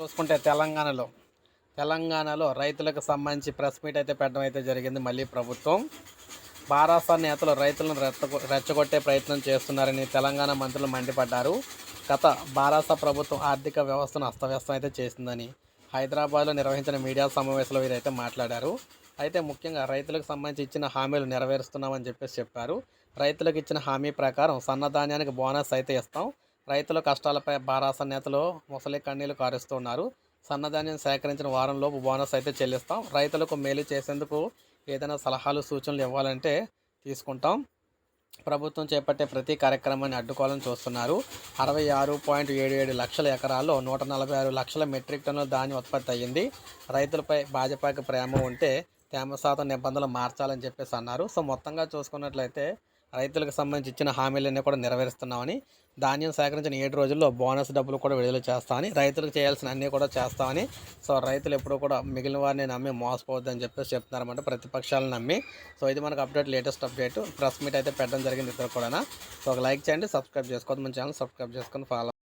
చూసుకుంటే తెలంగాణలో తెలంగాణలో రైతులకు సంబంధించి ప్రెస్ మీట్ అయితే పెట్టడం అయితే జరిగింది మళ్ళీ ప్రభుత్వం. బారాసా నేతలు రైతులను రెచ్చగొట్టే ప్రయత్నం చేస్తున్నారని తెలంగాణ మంత్రులు మండిపడ్డారు. గత బారాసా ప్రభుత్వం ఆర్థిక వ్యవస్థను అస్తవ్యస్తం అయితే చేసిందని హైదరాబాద్లో నిర్వహించిన మీడియా సమావేశంలో వీరైతే మాట్లాడారు. అయితే ముఖ్యంగా రైతులకు సంబంధించి ఇచ్చిన హామీలు నెరవేరుస్తున్నామని చెప్పేసి చెప్పారు. రైతులకు ఇచ్చిన హామీ ప్రకారం సన్నధాన్యానికి బోనస్ అయితే ఇస్తాం. రైతుల కష్టాలపై బారాస నేతలు ముసలి కన్నీళ్ళు కారుస్తున్నారు. సన్నధాన్యం సేకరించిన వారంలోపు బోనస్ అయితే చెల్లిస్తాం. రైతులకు మేలు చేసేందుకు ఏదైనా సలహాలు సూచనలు ఇవ్వాలంటే తీసుకుంటాం. ప్రభుత్వం చేపట్టే ప్రతి కార్యక్రమాన్ని అడ్డుకోవాలని చూస్తున్నారు. అరవై ఆరు పాయింట్ ఏడు ఏడు లక్షల ఎకరాల్లో నూట నలభై ఆరు లక్షల మెట్రిక్ టన్నుల ధాన్యం ఉత్పత్తి అయ్యింది. రైతులపై భాజపాకి ప్రేమ ఉంటే తేమ శాతం నిబంధనలు మార్చాలని చెప్పేసి అన్నారు. సో మొత్తంగా చూసుకున్నట్లయితే రైతులకు సంబంధించి ఇచ్చిన హామీలన్నీ కూడా నెరవేరుస్తున్నామని ధాన్యం సేకరించిన ఏడు రోజుల్లో బోనస్ డబ్బులు కూడా విడుదల చేస్తామని రైతులకు చేయాల్సిన అన్నీ కూడా చేస్తామని సో రైతులు ఎప్పుడూ కూడా మిగిలిన వారిని నమ్మి మోసపోవద్దని చెప్పేసి చెప్తున్నారన్నమాట ప్రతిపక్షాలను నమ్మి. సో ఇది మనకు update latest update. Press meet అయితే పెట్టడం జరిగింది ఇద్దరు కూడా సో ఒక లైక్ చేయండి సబ్స్క్రైబ్ చేసుకోవద్దు. మన ఛానల్ సబ్స్క్రైబ్ చేసుకొని ఫాలో